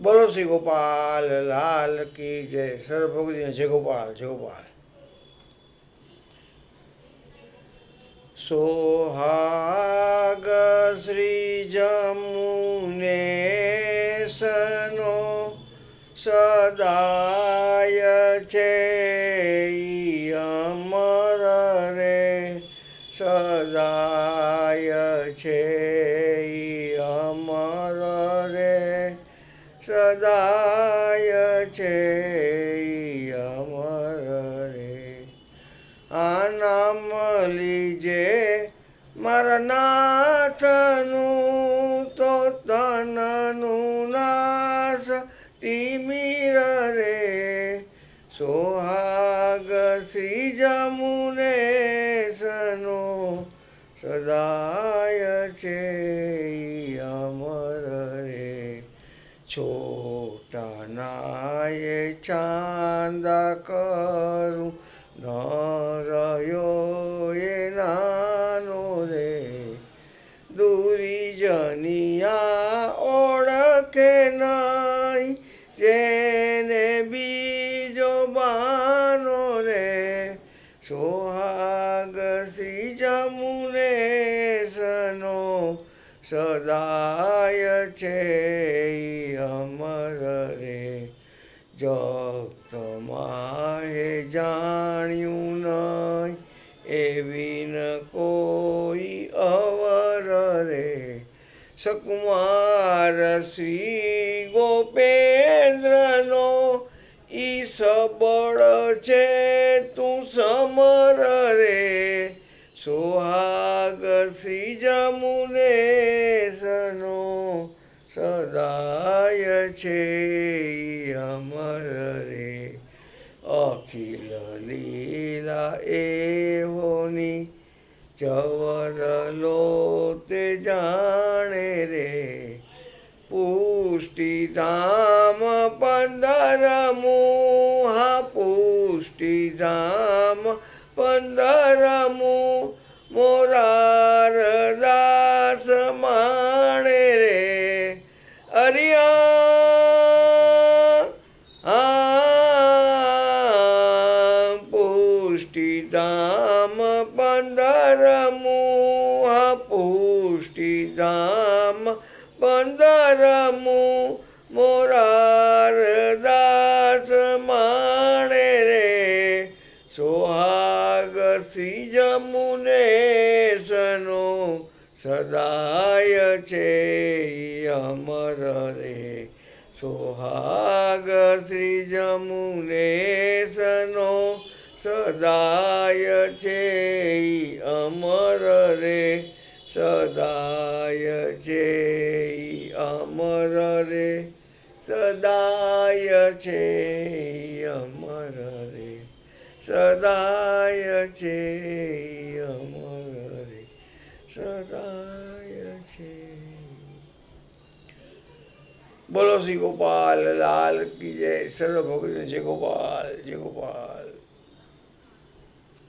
બોલો શ્રી ગોપાલ, લાલ કી જય. સર્વ જય ગોપાલ જય ગોપાલ. સોહાગ શ્રી જમુને સનો સદાય છે અમર રે, સદાય છે છે અમર રે. આ લીજે મારા નાથનું તો તનનું નાશ તિમિર રે. સોહાગ શ્રી જમુને સનો સદાય છે છોટા નાય ચાંદા કરું નરયો એ નાનો રે. દૂરી જનિયા ઓળખે નહીં, જેને બીજો બાનો રે. સોહાગ સદાય છે અમર રે. જગતમાહે જાણ્યું નહીં, એવી ન કોઈ અવર રે. સકુમાર શ્રી ગોપેન્દ્રનો ઈ સબળ છે તું સમર રે. સુહાગ શ્રી જમુને સદાય છે અમર રે. અખિલ લીલા એહોની ચવર લો તે જાણે રે. પુષ્ટિધામ પંદર મુહા પુષ્ટિધામ પંદર મોરાર દાસ માણે રે અરિયા આ પુષ્ટિધામ પંદર હા પુષ્ટિધામ પંદર મોરાર દાસ માણે રે, સોહાગ શ્રી જમુને સનો સદાય છે અમર રે. સોહાગ શ્રી જમુને સનો સદાય છે અમર રે. સદાય છે અમર રે. સદાય છે અમર રે. સદાય છે અમર રે. સદાય બોલો શ્રી ગોપાલ લાલ કી જય સર્વ ભગવાન જય ગોપાલ જય ગોપાલ